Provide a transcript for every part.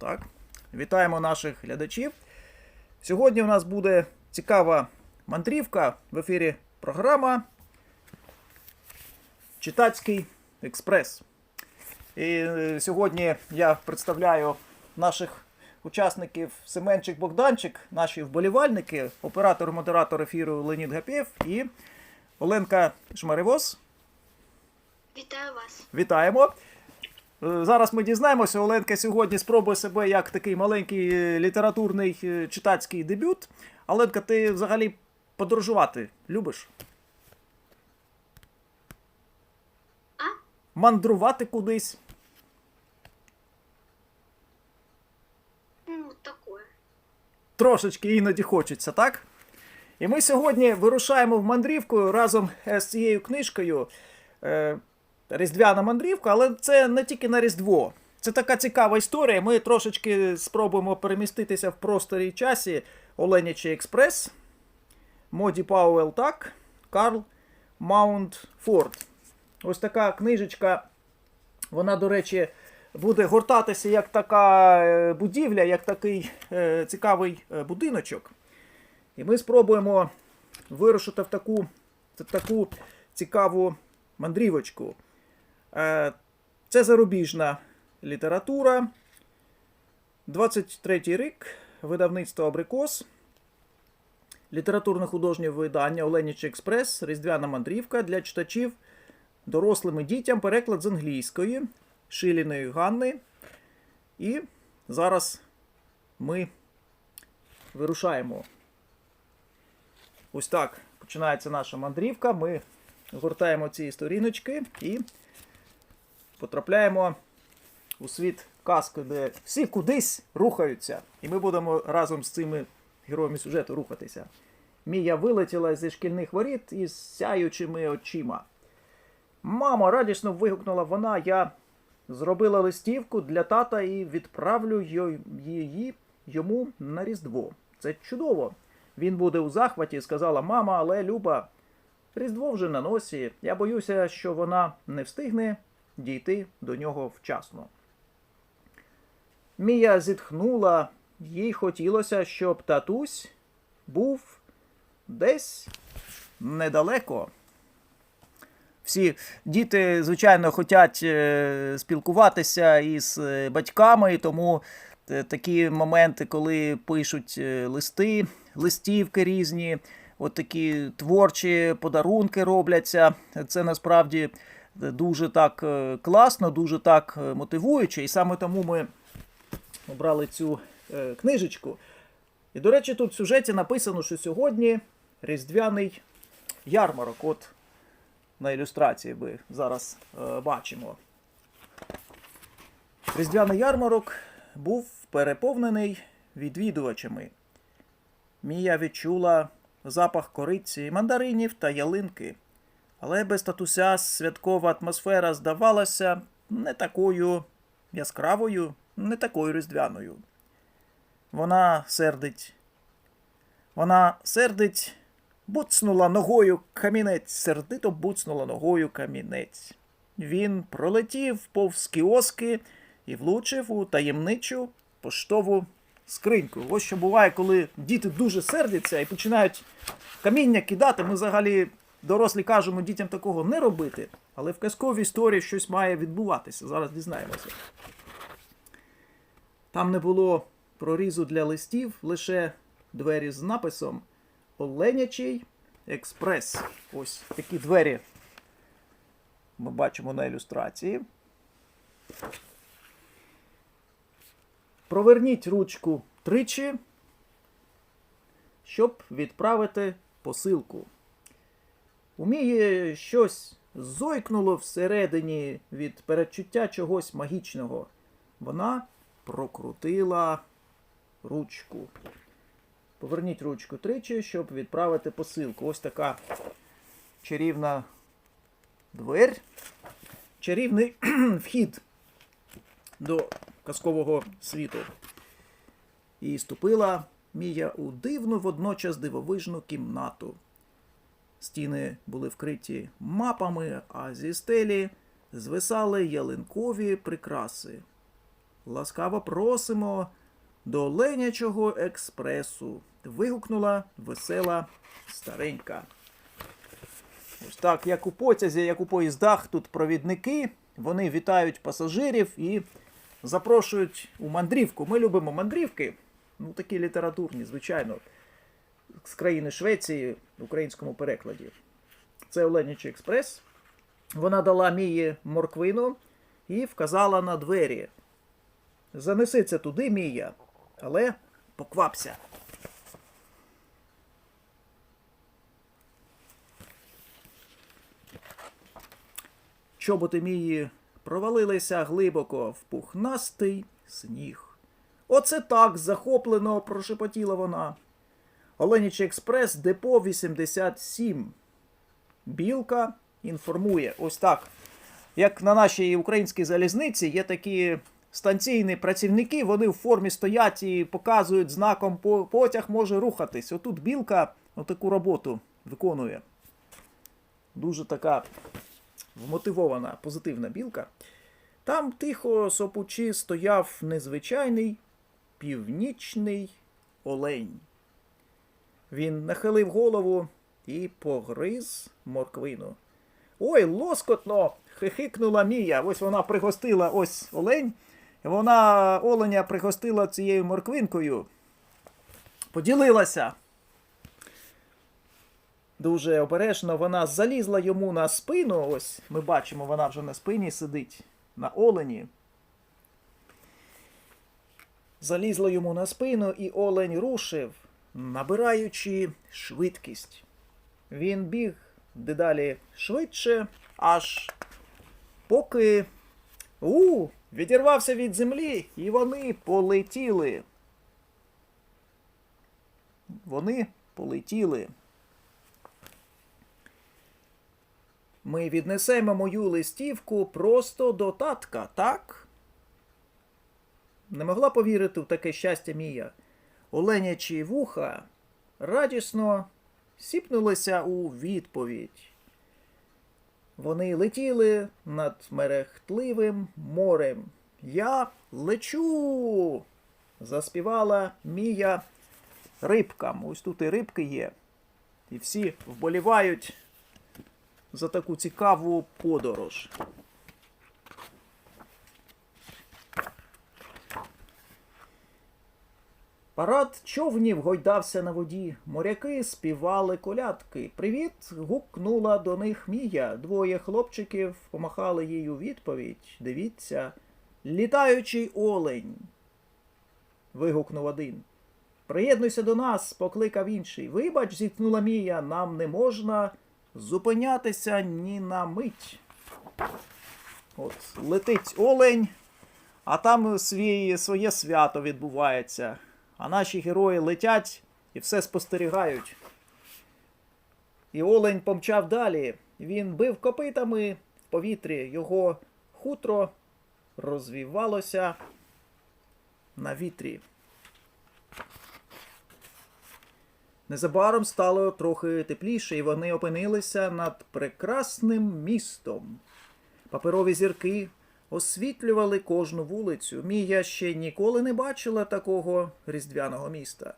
Так. Вітаємо наших глядачів. Сьогодні у нас буде цікава мандрівка в ефірі програма Читацький експрес. І е, сьогодні я представляю наших учасників Семенчик Богданчик, наші вболівальники, оператор-модератор ефіру Леонід Гапєв і Оленка Шмаривос. Вітаю вас. Вітаємо. Е, Зараз ми дізнаємося, Оленка сьогодні спробує себе як такий маленький е, літературний е, читацький дебют. Оленка, ти взагалі подорожувати любиш? А? Мандрувати кудись? Ну, такое. Трошечки іноді хочеться, так? І ми сьогодні вирушаємо в мандрівку разом е, з цією книжкою. Різдвяна мандрівка, але це не тільки на Різдво. Це така цікава історія. Ми трошечки спробуємо переміститися в просторі і часі. Оленячий експрес, Моді Пауел так, Карл Маунт Форд. Ось така книжечка. Вона, до речі, буде гортатися як така е, будівля, як такий е, цікавий е, будиночок. І ми спробуємо вирушити в таку, в таку цікаву мандрівочку. Е, Це зарубіжна література. 23 рік, видавництво Абрикос. Літературно-художнє видання Оленіч Експрес, Різдвяна мандрівка для читачів дорослим і дітям, переклад з англійської Шиліної Ганни. І зараз ми вирушаємо. Ось так починається наша мандрівка. Ми гортаємо ці сторіночки і потрапляємо у світ казки, де всі кудись рухаються. І ми будемо разом з цими героями сюжету рухатися. Мія вилетіла зі шкільних воріт із сяючими очима. Мамо, радісно вигукнула вона, я зробила листівку для тата і відправлю її йому на Різдво. Це чудово. Він буде у захваті, сказала мама, але Люба, Різдво вже на носі. Я боюся, що вона не встигне дійти до нього вчасно. Мія зітхнула, їй хотілося, щоб татусь був десь недалеко. Всі діти, звичайно, хочуть е, спілкуватися із е, батьками, тому е, такі моменти, коли пишуть листи, листівки різні, от такі творчі подарунки робляться. Це насправді дуже так е, класно, дуже так е, мотивуюче. І саме тому ми обрали цю е, книжечку. І, до речі, тут в сюжеті написано, що сьогодні різдвяний ярмарок. От на ілюстрації ви зараз бачимо. Різдвяний ярмарок був переповнений відвідувачами. Мія відчула запах кориці, мандаринів та ялинки. Але без татуся святкова атмосфера здавалася не такою яскравою, не такою різдвяною. Вона сердить. Вона сердить буцнула ногою камінець, сердито буцнула ногою камінець. Він пролетів повз кіоски і влучив у таємничу поштову скриньку. Ось що буває, коли діти дуже сердяться і починають каміння кидати. Ми взагалі дорослі кажемо дітям такого не робити, але в казковій історії щось має відбуватися. Зараз дізнаємося. Там не було прорізу для листів, лише двері з написом Оленячий експрес. Ось такі двері ми бачимо на ілюстрації. Проверніть ручку тричі, щоб відправити посилку. У Мії щось зойкнуло всередині від передчуття чогось магічного. Вона прокрутила ручку. Поверніть ручку тричі, щоб відправити посилку. Ось така чарівна двері. Чарівний вхід до казкового світу. І ступила Мія у дивну водночас дивовижну кімнату. Стіни були вкриті мапами, а зі стелі звисали ялинкові прикраси. ласкаво просимо до Ленячого експресу. вигукнула весела старенька. Ось так, як у потязі, як у поїздах, тут провідники, вони вітають пасажирів і запрошують у мандрівку. Ми любимо мандрівки, ну такі літературні, звичайно, з країни Швеції в українському перекладі. Це Оленячий експрес. Вона дала Мії морквину і вказала на двері. Занеси це туди, Мія, але поквапся. Чоботи Мії провалилися глибоко в пухнастий сніг. Оце так захоплено прошепотіла вона. Оленічий експрес, депо 87. Білка інформує. Ось так. Як на нашій українській залізниці є такі станційні працівники, вони в формі стоять і показують знаком по- потяг може рухатись. Отут білка отаку роботу виконує. Дуже така вмотивована, позитивна білка. Там тихо сопучи стояв незвичайний північний олень. Він нахилив голову і погриз морквину. Ой, лоскотно! хихикнула Мія. Ось вона пригостила ось олень. Вона оленя пригостила цією морквинкою. Поділилася. Дуже обережно вона залізла йому на спину. Ось ми бачимо, вона вже на спині сидить на олені. Залізла йому на спину, і олень рушив, набираючи швидкість. Він біг дедалі швидше, аж поки у, відірвався від землі, і вони полетіли. Вони полетіли. Ми віднесемо мою листівку просто до татка, так? Не могла повірити в таке щастя Мія. Оленячі вуха радісно сіпнулися у відповідь. Вони летіли над мерехтливим морем. Я лечу. заспівала Мія рибкам. Ось тут і рибки є. І всі вболівають за таку цікаву подорож. Парад човнів гойдався на воді. Моряки співали колядки. Привіт! гукнула до них Мія. Двоє хлопчиків помахали їй у відповідь. Дивіться, літаючий олень. вигукнув один. Приєднуйся до нас, покликав інший. Вибач, зіткнула Мія, нам не можна зупинятися ні на мить. От, летить олень, а там свій, своє свято відбувається. А наші герої летять і все спостерігають. І олень помчав далі. Він бив копитами в повітрі. Його хутро розвівалося на вітрі. Незабаром стало трохи тепліше, і вони опинилися над прекрасним містом. Паперові зірки освітлювали кожну вулицю. Мія ще ніколи не бачила такого різдвяного міста.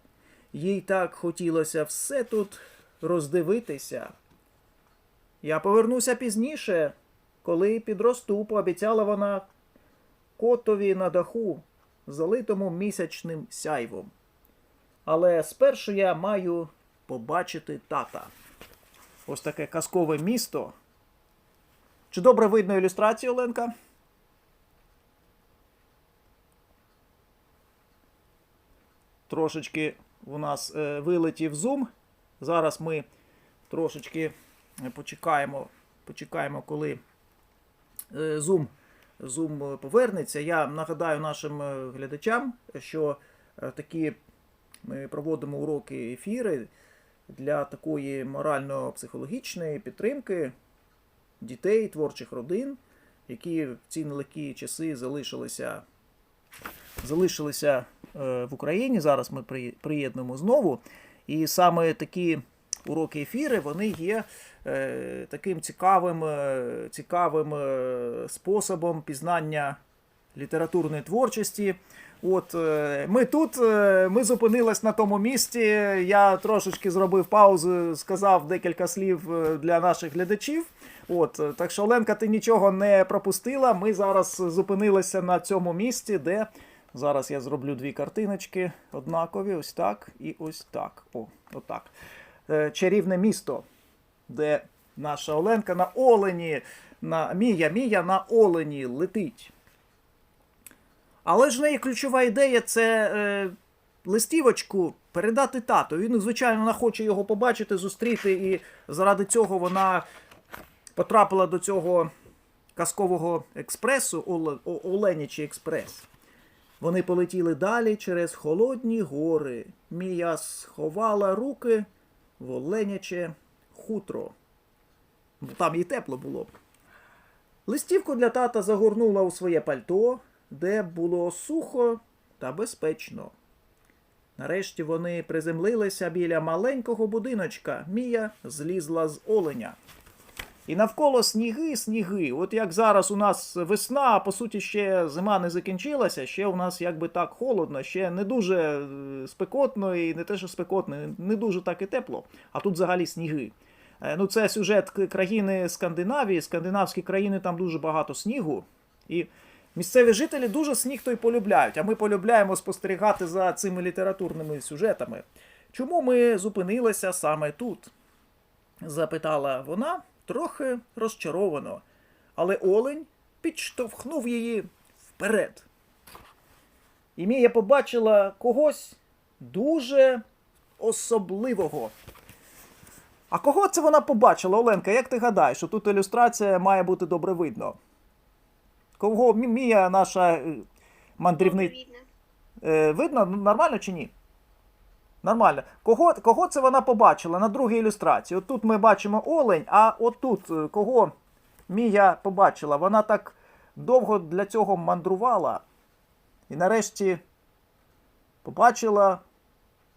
Їй так хотілося все тут роздивитися. Я повернуся пізніше, коли підросту, пообіцяла вона котові на даху, залитому місячним сяйвом. Але спершу я маю побачити тата. Ось таке казкове місто. Чи добре видно ілюстрацію, Оленка? Трошечки у нас е, вилетів зум. Зараз ми трошечки е, почекаємо, почекаємо, коли е, зум, зум повернеться. Я нагадаю нашим глядачам, що такі ми проводимо уроки ефіри для такої морально-психологічної підтримки дітей, творчих родин, які в ці нелегкі часи залишилися, залишилися в Україні. Зараз ми приєднуємо знову. І саме такі уроки ефіри вони є е, таким цікавим, е, цікавим е, способом пізнання літературної творчості. От е, ми тут, е, ми зупинились на тому місці. Я трошечки зробив паузу, сказав декілька слів е, для наших глядачів. От, е, так що, Оленка, ти нічого не пропустила. Ми зараз зупинилися на цьому місці, де зараз я зроблю дві картиночки однакові, ось так і ось так. О, отак. Е, Чарівне місто, де наша Оленка на Олені, на Мія, Мія на Олені летить. Але ж в неї ключова ідея це е, листівочку передати тату. Він, звичайно, вона хоче його побачити, зустріти, і заради цього вона потрапила до цього казкового експресу, Оле, О- Оленячий експрес. Вони полетіли далі через холодні гори. Мія сховала руки в оленяче хутро. Там їй тепло було. Листівку для тата загорнула у своє пальто, де було сухо та безпечно. Нарешті вони приземлилися біля маленького будиночка. Мія злізла з оленя. І навколо сніги, сніги. От як зараз у нас весна, а по суті, ще зима не закінчилася, ще у нас якби так холодно, ще не дуже е, спекотно, і не те, що спекотно, не дуже так і тепло, а тут взагалі сніги. Е, Ну, це сюжет країни Скандинавії. Скандинавські країни там дуже багато снігу. І місцеві жителі дуже сніг той полюбляють, а ми полюбляємо спостерігати за цими літературними сюжетами. Чому ми зупинилися саме тут? запитала вона трохи розчаровано, але олень підштовхнув її вперед. І Мія побачила когось дуже особливого. А кого це вона побачила, Оленка? Як ти гадаєш, що тут ілюстрація має бути добре видно? Кого Мія, наша е, мандрівниця. Видно. Е, видно нормально чи ні? Нормально. Кого, кого це вона побачила на другій ілюстрації? От тут ми бачимо олень, а отут е, кого Мія побачила? Вона так довго для цього мандрувала. І нарешті побачила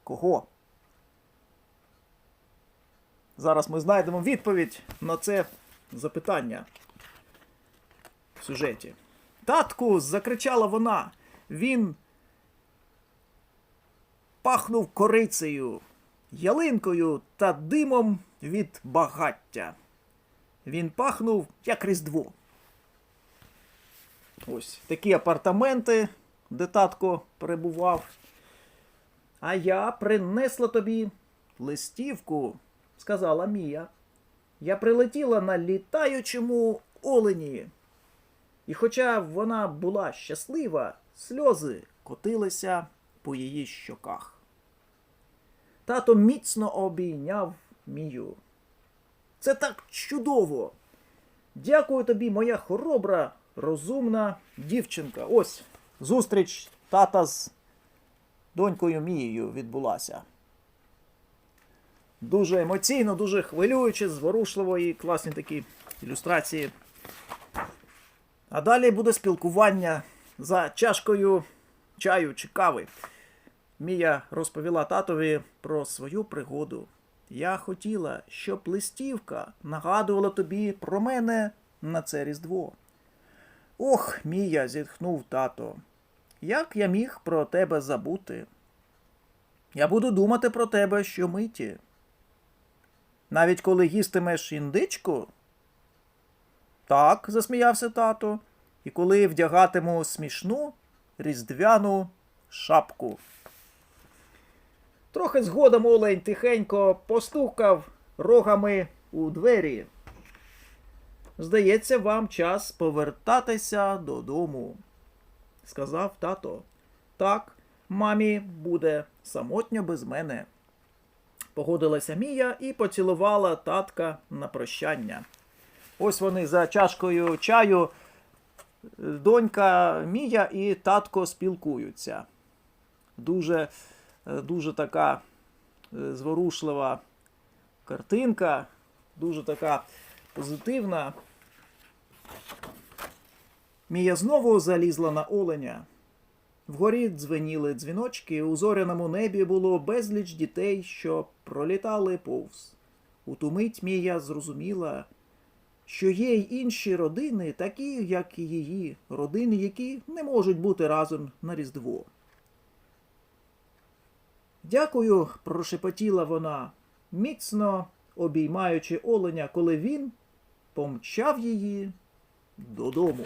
кого? Зараз ми знайдемо відповідь на це запитання в сюжеті. Татку, закричала вона. Він пахнув корицею, ялинкою та димом від багаття. Він пахнув як Різдво. Ось такі апартаменти, де татко перебував. А я принесла тобі листівку, сказала Мія. Я прилетіла на літаючому олені. І хоча вона була щаслива, сльози котилися по її щоках. Тато міцно обійняв Мію. Це так чудово. Дякую тобі, моя хоробра, розумна дівчинка. Ось зустріч тата з донькою Мією відбулася. Дуже емоційно, дуже хвилююче, зворушливо і класні такі ілюстрації. А далі буде спілкування за чашкою чаю чи кави. Мія розповіла татові про свою пригоду. Я хотіла, щоб листівка нагадувала тобі про мене на це Різдво. Ох, Мія, зітхнув тато. Як я міг про тебе забути? Я буду думати про тебе щомиті. Навіть коли їстимеш індичку? Так, засміявся тато, і коли вдягатиму смішну різдвяну шапку. Трохи згодом олень тихенько постукав рогами у двері. Здається, вам час повертатися додому, сказав тато. Так, мамі буде самотньо без мене. Погодилася Мія і поцілувала татка на прощання. Ось вони за чашкою чаю. Донька Мія і татко спілкуються. Дуже, дуже така е, зворушлива картинка, дуже така позитивна. Мія знову залізла на оленя. Вгорі дзвеніли дзвіночки, у зоряному небі було безліч дітей, що пролітали повз. У ту мить Мія зрозуміла, що є й інші родини, такі, як і її родини, які не можуть бути разом на Різдво. Дякую, прошепотіла вона, міцно обіймаючи оленя, коли він помчав її додому.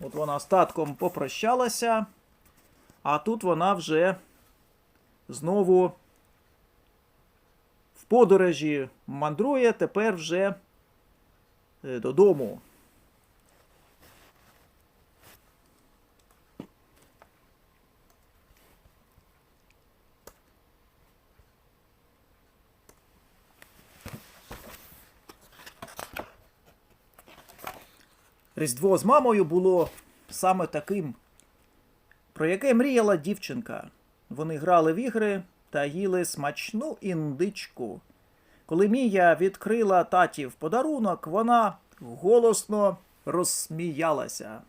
От вона з татком попрощалася, а тут вона вже знову в подорожі мандрує тепер вже е, додому. Різдво з мамою було саме таким, про яке мріяла дівчинка. Вони грали в ігри та їли смачну індичку. Коли Мія відкрила татів подарунок, вона голосно розсміялася.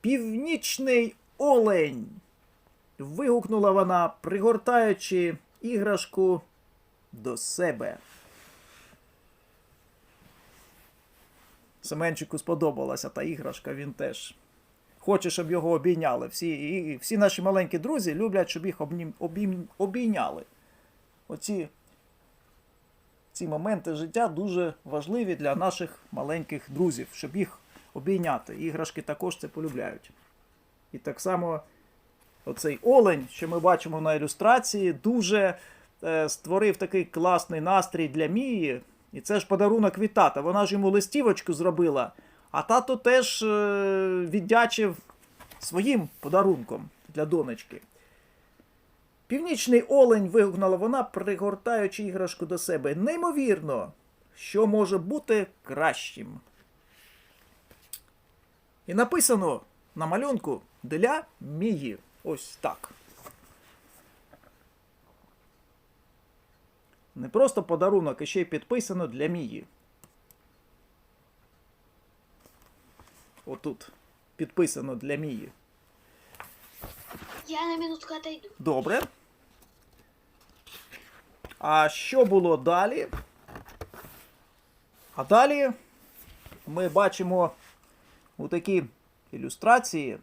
Північний олень. вигукнула вона, пригортаючи іграшку до себе. Семенчику сподобалася та іграшка, він теж хоче, щоб його обійняли. Всі, і всі наші маленькі друзі люблять, щоб їх обнім, обійм, обійняли. Оці ці моменти життя дуже важливі для наших маленьких друзів, щоб їх обійняти. Іграшки також це полюбляють. І так само оцей олень, що ми бачимо на ілюстрації, дуже е, створив такий класний настрій для Мії. І це ж подарунок від тата. Вона ж йому листівочку зробила, а тато теж е, віддячив своїм подарунком для донечки. Північний олень вигукнула вона, пригортаючи іграшку до себе. Неймовірно, що може бути кращим. І написано на малюнку для Мії. Ось так. Не просто подарунок, а ще й підписано для Мії. Отут. Підписано для Мії. Я на минутку отойду. Добре. А що було далі? А далі ми бачимо у такі ілюстрації.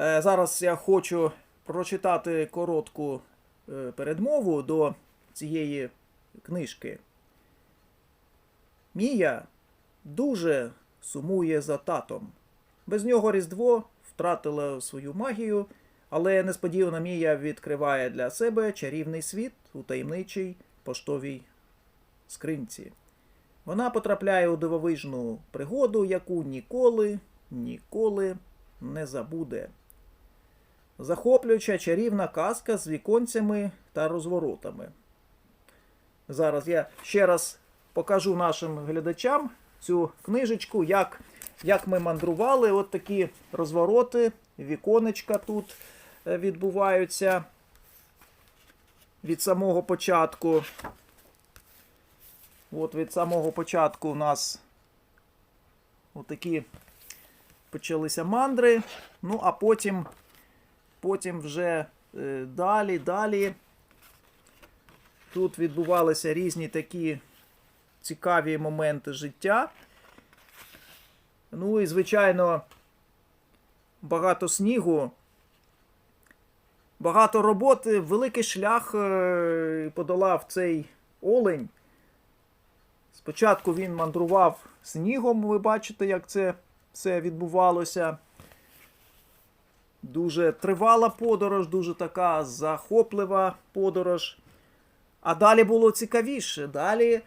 Зараз я хочу прочитати коротку е, передмову до цієї книжки. Мія дуже сумує за татом. Без нього Різдво втратило свою магію, але несподівано Мія відкриває для себе чарівний світ у таємничій поштовій скринці. Вона потрапляє у дивовижну пригоду, яку ніколи, ніколи не забуде. Захоплююча чарівна казка з віконцями та розворотами. Зараз я ще раз покажу нашим глядачам цю книжечку, як, як ми мандрували. От такі розвороти, віконечка тут е, відбуваються від самого початку. От від самого початку у нас отакі почалися мандри. Ну, а потім, потім вже е, далі, далі. Тут відбувалися різні такі цікаві моменти життя. Ну і, звичайно, багато снігу, багато роботи, великий шлях е, подолав цей олень. Спочатку він мандрував снігом, ви бачите, як це все відбувалося. Дуже тривала подорож, дуже така захоплива подорож. А далі було цікавіше. Далі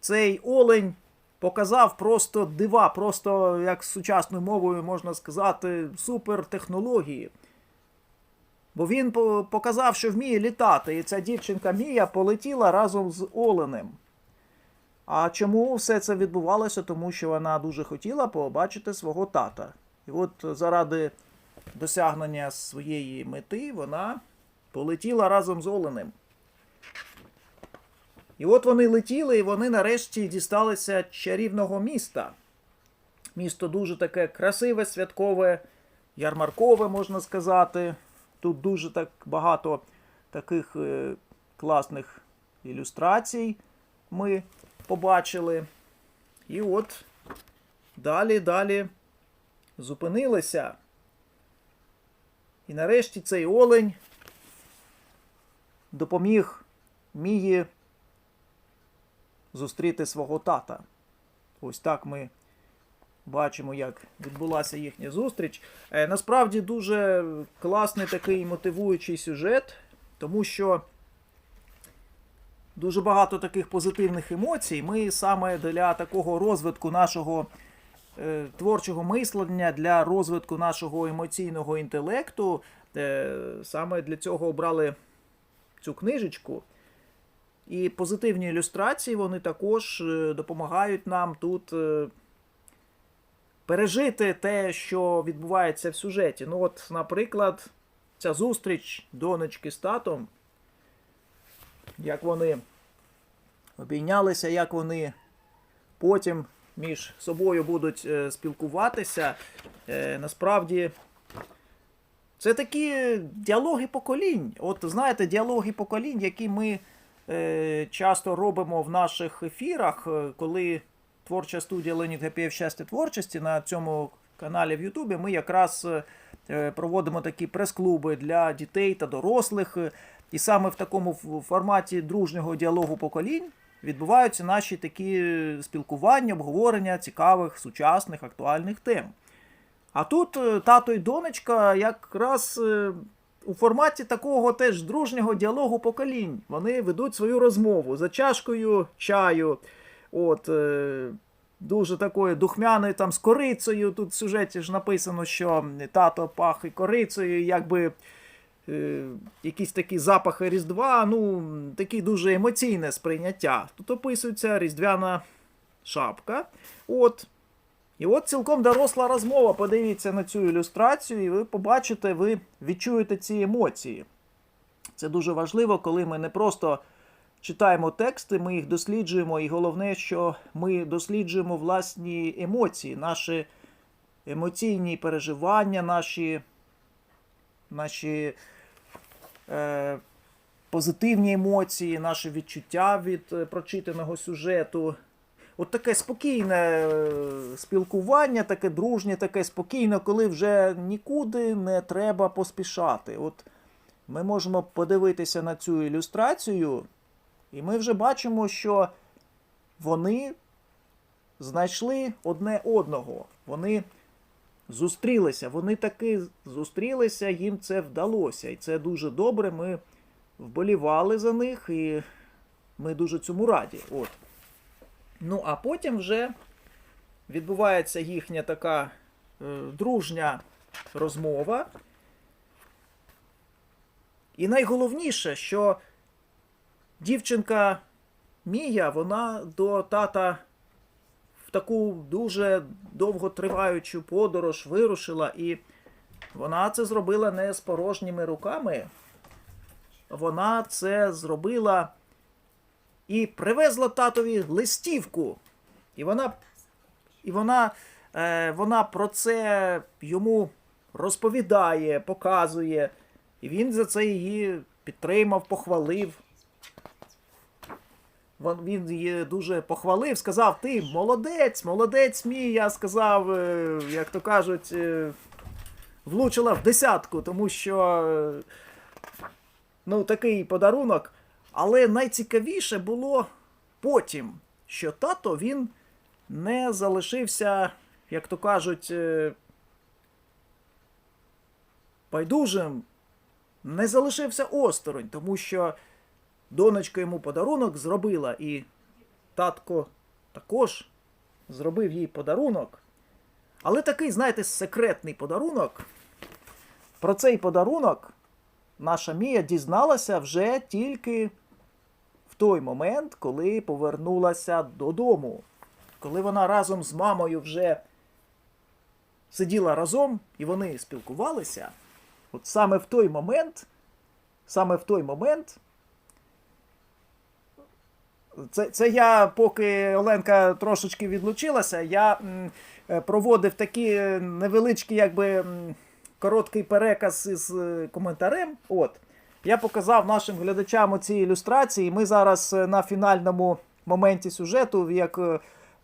цей олень показав просто дива, просто, як сучасною мовою можна сказати, супертехнології. Бо він показав, що вміє літати, і ця дівчинка Мія полетіла разом з оленем. А чому все це відбувалося? Тому що вона дуже хотіла побачити свого тата. І от заради досягнення своєї мети вона полетіла разом з оленем. І от вони летіли, і вони нарешті дісталися чарівного міста. Місто дуже таке красиве, святкове, ярмаркове, можна сказати. Тут дуже так багато таких е, класних ілюстрацій ми побачили. І от далі, далі зупинилися. І нарешті цей олень допоміг Мії зустріти свого тата. Ось так ми бачимо, як відбулася їхня зустріч. Е, насправді дуже класний такий мотивуючий сюжет, тому що дуже багато таких позитивних емоцій. Ми саме для такого розвитку нашого творчого мислення, для розвитку нашого емоційного інтелекту, е, саме для цього обрали цю книжечку. І позитивні ілюстрації вони також е, допомагають нам тут е, пережити те, що відбувається в сюжеті. Ну, от, наприклад, ця зустріч донечки з татом, як вони обійнялися, як вони потім між собою будуть е, спілкуватися. Е, насправді. Це такі діалоги поколінь. От знаєте, діалоги поколінь, які ми е, часто робимо в наших ефірах, е, коли творча студія Леонід Гапєв щастя творчості на цьому каналі в Ютубі, ми якраз е, проводимо такі прес-клуби для дітей та дорослих. І саме в такому форматі дружнього діалогу поколінь відбуваються наші такі спілкування, обговорення цікавих, сучасних, актуальних тем. А тут е, тато і донечка якраз е, у форматі такого теж дружнього діалогу поколінь. Вони ведуть свою розмову за чашкою чаю. От, е, дуже такою духмяною там з корицею. Тут в сюжеті ж написано, що тато пахи корицею, якби е, якісь такі запахи Різдва, ну, такі дуже емоційне сприйняття. Тут описується різдвяна шапка. От. І от цілком доросла розмова. Подивіться на цю ілюстрацію, і ви побачите, ви відчуєте ці емоції. Це дуже важливо, коли ми не просто читаємо тексти, ми їх досліджуємо, і головне, що ми досліджуємо власні емоції, наші емоційні переживання, наші, наші позитивні емоції, наші відчуття від е, прочитаного сюжету. От таке спокійне е, спілкування, таке дружнє, таке спокійне, коли вже нікуди не треба поспішати. От ми можемо подивитися на цю ілюстрацію, і ми вже бачимо, що вони знайшли одне одного. Вони зустрілися, вони таки зустрілися, їм це вдалося. І це дуже добре. Ми вболівали за них, і ми дуже цьому раді. От. Ну, а потім вже відбувається їхня така е, дружня розмова. І найголовніше, що дівчинка Мія, вона до тата таку дуже довготриваючу подорож вирушила, і вона це зробила не з порожніми руками. Вона це зробила і привезла татові листівку. І вона, і вона, е, вона про це йому розповідає, показує. І він за це її підтримав, похвалив. Він її дуже похвалив, сказав: ти молодець, молодець мій. Я сказав, е, як то кажуть, е, влучила в десятку, тому що е, ну, такий подарунок. Але найцікавіше було потім, що тато він не залишився, як то кажуть, байдужим, не залишився осторонь, тому що донечка йому подарунок зробила, і татко також зробив їй подарунок. Але такий, знаєте, секретний подарунок. Про цей подарунок наша Мія дізналася вже тільки в той момент, коли повернулася додому. Коли вона разом з мамою вже сиділа разом і вони спілкувалися, от саме в той момент, саме в той момент. Це, це я, поки Оленка трошечки відлучилася, я м, е, проводив такі е, невеличкі, якби короткий переказ із е, коментарем. От. Я показав нашим глядачам оці ілюстрації. Ми зараз е, на фінальному моменті сюжету, як,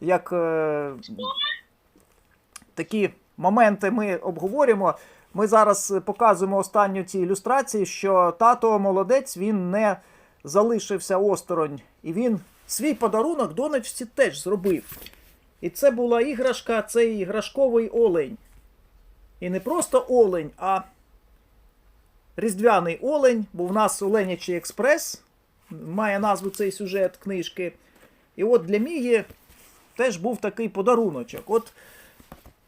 як такі моменти ми обговорюємо. Ми зараз показуємо останню ці ілюстрації, що тато молодець, він не залишився осторонь. І він свій подарунок донечці теж зробив. І це була іграшка, цей іграшковий олень. І не просто олень, а Різдвяний олень, бо в нас Оленячий експрес, має назву цей сюжет книжки. І от для Мії теж був такий подаруночок. От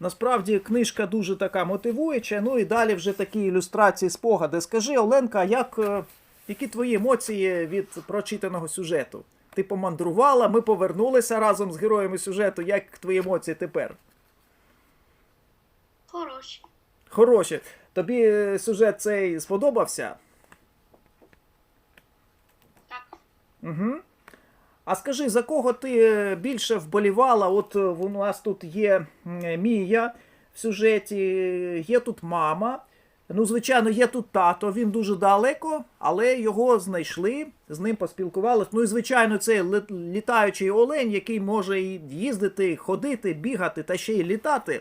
насправді книжка дуже така мотивуюча. Ну і далі вже такі ілюстрації, спогади. Скажи, Оленка, як, е, які твої емоції від прочитаного сюжету? Ти помандрувала, ми повернулися разом з героями сюжету. Як твої емоції тепер? Хороші. Хороші. Тобі е, сюжет цей сподобався? Так. Угу. А скажи, за кого ти е, більше вболівала? От е, у нас тут є Мія в сюжеті, є тут мама. Ну, звичайно, є тут тато, він дуже далеко, але його знайшли, з ним поспілкувалися. Ну і звичайно, це літаючий олень, який може і їздити, ходити, бігати та ще й літати.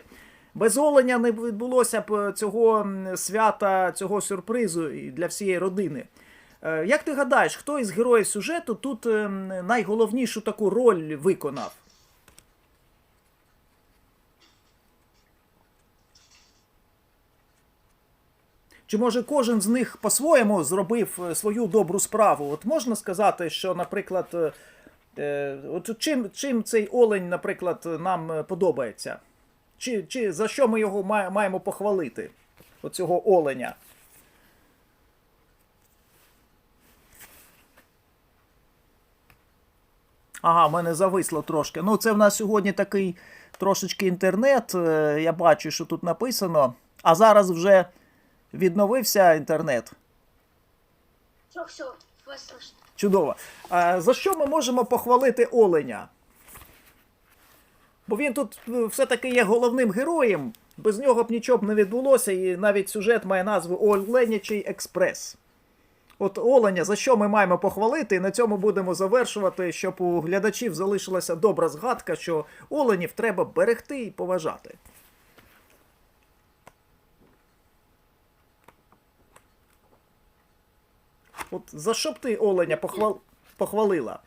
Без оленя не відбулося б е, цього свята, цього сюрпризу для всієї родини. Е, Як ти гадаєш, хто із героїв сюжету тут ем, найголовнішу таку роль виконав? Чи може кожен з них по-своєму зробив е, свою добру справу? От можна сказати, що, наприклад, е, е, от чим, чим цей олень, наприклад, нам подобається? Чи, чи за що ми його маємо похвалити? Оцього оленя? Ага, в мене зависло трошки. Ну, це в нас сьогодні такий трошечки інтернет. Я бачу, що тут написано. А зараз вже відновився інтернет. Все, все, вас слышно. Чудово. А за що ми можемо похвалити Оленя? Бо він тут е, все-таки є головним героєм. Без нього б нічого б не відбулося, і навіть сюжет має назву Оленячий експрес. От Оленя, за що ми маємо похвалити, і на цьому будемо завершувати, щоб у глядачів залишилася добра згадка, що оленів треба берегти і поважати. От за що б ти Оленя похвал... похвалила?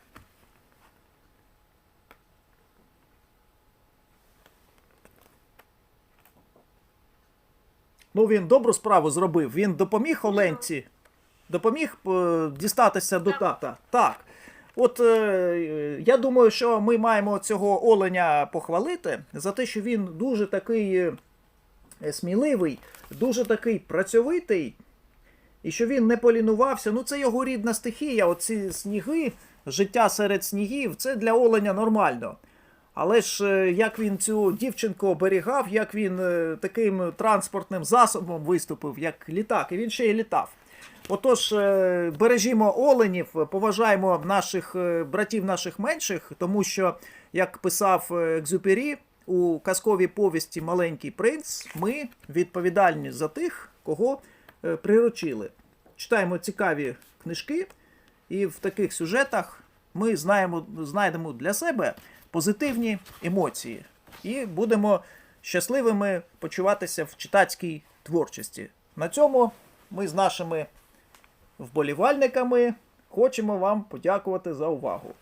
Ну, він добру справу зробив. Він допоміг Оленці. Допоміг е, дістатися до тата. Так. От е, я думаю, що ми маємо цього оленя похвалити за те, що він дуже такий е, сміливий, дуже такий працьовитий, і що він не полінувався. Ну, це його рідна стихія. Оці сніги, життя серед снігів, це для оленя нормально. Але ж е, як він цю дівчинку оберігав, як він е, таким транспортним засобом виступив, як літак, і він ще й літав. Отож, е, бережімо оленів, поважаємо наших братів наших менших, тому що, як писав Екзюпері у казковій повісті Маленький принц, ми відповідальні за тих, кого приручили. Читаємо цікаві книжки, і в таких сюжетах ми знаємо, знайдемо для себе позитивні емоції і будемо щасливими почуватися в читацькій творчості. На цьому ми з нашими вболівальниками хочемо вам подякувати за увагу.